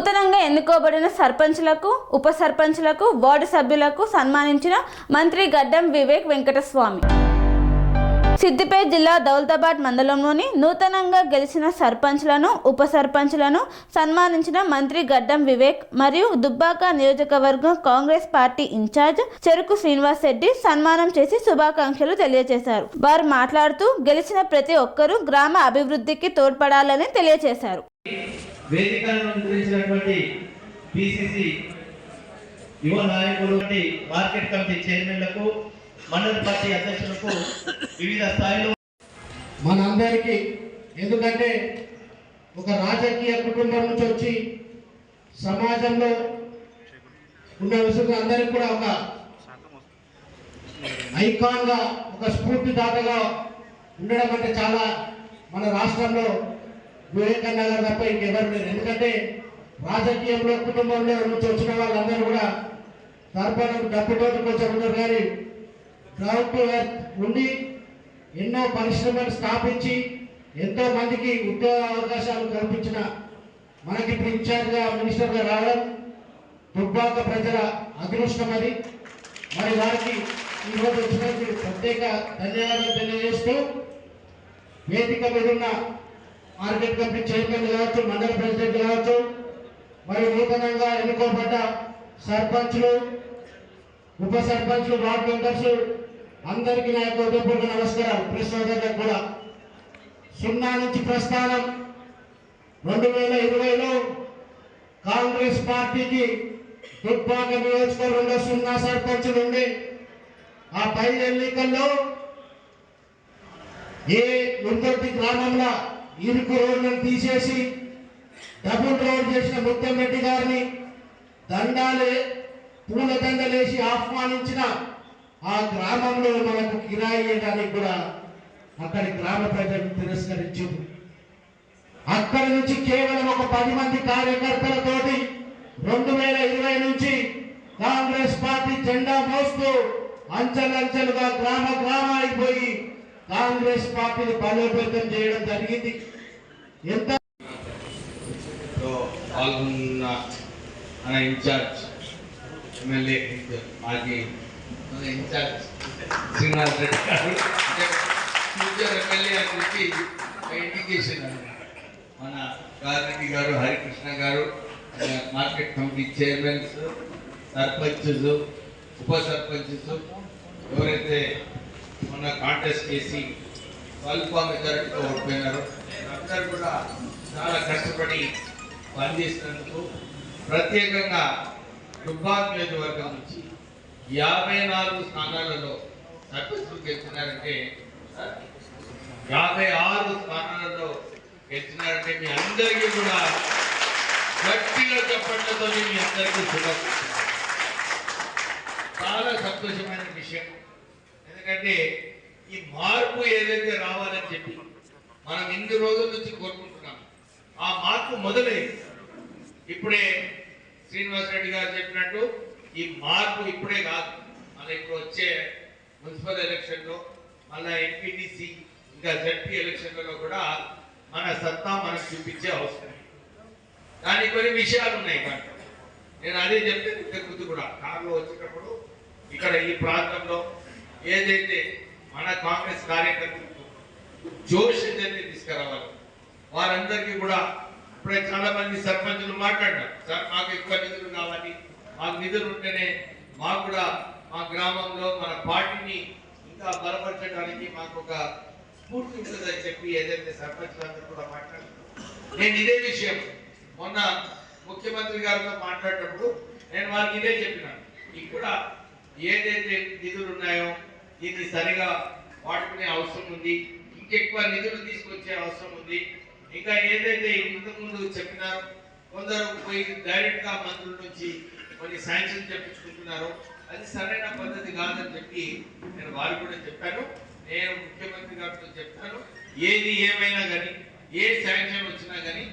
నూతనంగా ఎన్నుకోబడిన సర్పంచ్లకు ఉప సర్పంచ్లకు వార్డు సభ్యులకు సన్మానించిన మంత్రి గడ్డం వివేక్ వెంకటస్వామి. సిద్దిపేట జిల్లా దౌలతాబాద్ మండలంలోని నూతనంగా గెలిచిన సర్పంచ్లను ఉప సర్పంచ్లను సన్మానించిన మంత్రి గడ్డం వివేక్ మరియు దుబ్బాక నియోజకవర్గం కాంగ్రెస్ పార్టీ ఇన్ఛార్జ్ చెరుకు శ్రీనివాస్ రెడ్డి సన్మానం చేసి శుభాకాంక్షలు తెలియజేశారు. వారు మాట్లాడుతూ గెలిచిన ప్రతి ఒక్కరూ గ్రామ అభివృద్ధికి తోడ్పడాలని తెలియజేశారు. వేదికలను అనుగ్రహించినటువంటి పిసిసి యువ నాయకులు మార్కెట్ కమిటీ చైర్మన్లకు మండల పార్టీ అధ్యక్షులకు వివిధ స్థాయిలో మనందరికీ ఎందుకంటే ఒక రాజకీయ కుటుంబం నుంచి వచ్చి సమాజంలో ఉన్న విసుగు అందరికి కూడా ఒక ఐకాన్గా ఒక స్ఫూర్తిదాతగా ఉండడం అంటే చాలా మన రాష్ట్రంలో వివేకానంద గారు తప్ప ఇంకెవరు లేరు. ఎందుకంటే రాజకీయంలో కుటుంబంలో నుంచి వచ్చిన వాళ్ళందరూ కూడా తర్పణం డబ్బుతోటి కొంచెం ఉన్నారు. కానీ గ్రౌండ్ టు ఉండి ఎన్నో పరిశ్రమలు స్థాపించి ఎంతో మందికి ఉద్యోగ అవకాశాలు కల్పించిన మనకి ఇప్పుడు ఇన్ఛార్జ్గా మినిస్టర్గా రావడం దుబ్బాక ప్రజల అదృష్టం అది. మరి వారికి ఈరోజు వచ్చినందుకు ప్రత్యేక ధన్యవాదాలు తెలియజేస్తూ వేదిక మీద ఉన్న మార్కెట్ కమిటీ చైర్మన్ కావచ్చు మండల ప్రెసిడెంట్ కావచ్చు మరి నూతనంగా ఎన్నుకోబడ్డ సర్పంచ్లు ఉప సర్పంచ్లు వార్డు మెంబర్స్ అందరికీ నా యొక్క ఉదయపూర్వక నమస్కారాలు. ప్రెస్ కూడా సున్నా నుంచి ప్రస్థానం రెండు వేల ఇరవైలో కాంగ్రెస్ పార్టీకి దుబ్బాక నియోజకవర్గంలో సున్నా సర్పంచులు ఉండి ఆ పై ఎన్నికల్లో ఏ ముందటి గ్రామంలో ఇరుకు రోడ్లను తీసేసి డబుల్ రోడ్ చేసిన ముత్తం రెడ్డి గారిని దండాలే పూల దండలేసి ఆహ్వానించిన ఆ గ్రామంలో మనకు కిరాయి ఇవ్వడానికి కూడా అక్కడి గ్రామ ప్రజలు తిరస్కరించింది అక్కడి నుంచి కేవలం ఒక పది మంది కార్యకర్తలతోటి రెండు వేల ఇరవై నుంచి కాంగ్రెస్ పార్టీ జెండా మోస్తూ అంచెలంచెలుగా గ్రామ గ్రామానికి పోయి కాంగ్రెస్ పార్టీని బలోపేతం చేయడం జరిగింది. ఎంత పాల్గొన్న మన ఇన్ఛార్జ్ ఎమ్మెల్యే మాజీ incharge Srinivas Reddy garu future MLA అని చెప్పి ఇండికేషన్ అన్నమాట. మన గారెడ్డి గారు హరికృష్ణ గారు మార్కెట్ కమిటీ చైర్మన్స్ సర్పంచెస్ ఉప సర్పంచెస్ ఎవరైతే మొన్న కాంటెస్ట్ చేసి స్వల్ప మెజారిటీతో ఓడిపోయినారు. అందరూ కూడా చాలా కష్టపడి పనిచేసినందుకు ప్రత్యేకంగా దుబ్బాక్ నియోజకవర్గం నుంచి యాభై నాలుగు స్థానాలలో సర్పంచులు గెలిచినారంటే యాభై ఆరు స్థానాలలో గెలిచినారంటే మీ అందరికీ కూడా గట్టిగా చెప్పడంతో మీ అందరికీ శుభం చాలా సంతోషమైన విషయం. ఎందుకంటే ఈ మార్పు ఏదైతే రావాలని చెప్పి మనం ఇన్ని రోజుల నుంచి కోరుకుంటున్నాం. ఆ మార్పు మొదలైంది. ఇప్పుడే శ్రీనివాస్ రెడ్డి గారు చెప్పినట్టు ఈ మార్పు ఇప్పుడే కాదు. మన ఇప్పుడు వచ్చే మున్సిపల్ ఎలక్షన్లో మళ్ళా ఎంపీటీసీ ఇంకా జడ్పీ ఎలక్షన్లలో కూడా మన సత్తా మనకు చూపించే అవసరం. దానికి కొన్ని విషయాలు ఉన్నాయి. కానీ నేను అదే చెప్తే ఇంతకుముందు కూడా. కారులో వచ్చేటప్పుడు ఇక్కడ ఈ ప్రాంతంలో ఏదైతే మన కాంగ్రెస్ కార్యకర్తలకు జోష్ ఏదైతే తీసుకురావాలి. వారందరికీ కూడా ఇప్పుడే చాలా మంది సర్పంచులు మాట్లాడినారు. సార్ మాకు ఎక్కువ నిధులు కావాలి. మాకు నిధులు ఉంటేనే మాకు కూడా మా గ్రామంలో మన పార్టీని ఇంకా బలపరచడానికి మాకు ఒక స్ఫూర్తి ఉంటుందని చెప్పి ఏదైతే సర్పంచులందరూ కూడా మాట్లాడుతున్నారు నేను ఇదే విషయం మొన్న ముఖ్యమంత్రి గారితో మాట్లాడేటప్పుడు నేను వారికి ఇదే చెప్పినాను. ఇక్కడ కూడా ఏదైతే నిధులు ఉన్నాయో దీన్ని సరిగా వాడుకునే అవసరం ఉంది. ఇంకెక్కువ నిధులు తీసుకొచ్చే అవసరం ఉంది. ఇంకా ఏదైతే ఇంతకుముందు చెప్పినారో కొందరు పోయి డైరెక్ట్గా మంత్రుల నుంచి కొన్ని శాంక్షన్ చెప్పించుకుంటున్నారు. అది సరైన పద్ధతి కాదని చెప్పి నేను వారు కూడా చెప్పాను. నేను ముఖ్యమంత్రి గారితో చెప్తాను ఏది ఏమైనా కానీ ఏ శాంక్షన్ వచ్చినా కానీ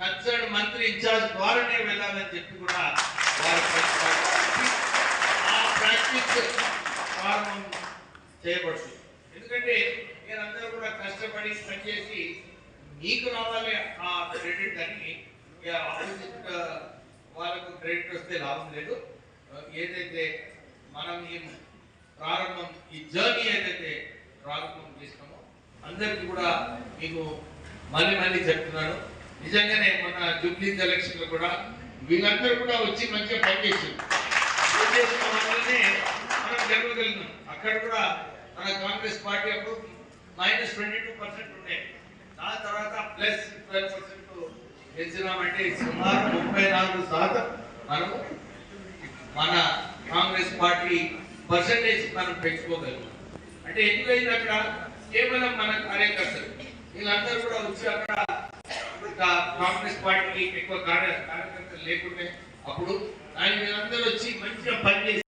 కన్సర్న్ మంత్రి ఇన్ఛార్జ్ ద్వారానే వెళ్ళాలని చెప్పి కూడా వారు ప్రతిపాదించి ఆ ప్రాక్టీస్ ప్రారంభం చేయబడుతుంది. ఎందుకంటే మీరందరూ కూడా కష్టపడి పనిచేసి మీకు రావాలి ఆ క్రెడిట్ అని ఆపోజిట్ వాళ్ళకు క్రెడిట్ వస్తే లాభం లేదు. ఏదైతే మనం ఈ ప్రారంభం ఈ జర్నీ ఏదైతే ప్రారంభం చేసినామో అందరికీ కూడా మీకు మళ్ళీ మళ్ళీ చెప్తున్నాను. నిజంగానే మొన్న జూబ్లీ ఎలక్షన్లో కూడా వీళ్ళందరూ కూడా వచ్చి మంచిగా పనిచేసారు పనిచేసిన వాళ్ళనే మనం గెలవగలిగినాం. అక్కడ కూడా మన కాంగ్రెస్ పార్టీ అప్పుడు మైనస్ ట్వంటీ టూ పర్సెంట్ ఉండే. దాని తర్వాత ప్లస్ ట్వెల్వ్ పర్సెంట్ పెంచినామంటే సుమారు ముప్పై నాలుగు శాతం మనం మన కాంగ్రెస్ పార్టీ పర్సంటేజ్ మనం పెంచుకోగలిగాం అంటే ఎందుకైంది అక్కడ కేవలం మన కార్యకర్తలు. వీళ్ళందరూ కూడా వచ్చి అక్కడ కాంగ్రెస్ పార్టీకి ఎక్కువ కార్య కార్యకర్తలు లేకుంటే అప్పుడు ఆయన వీళ్ళందరూ వచ్చి మంచిగా పనిచేసి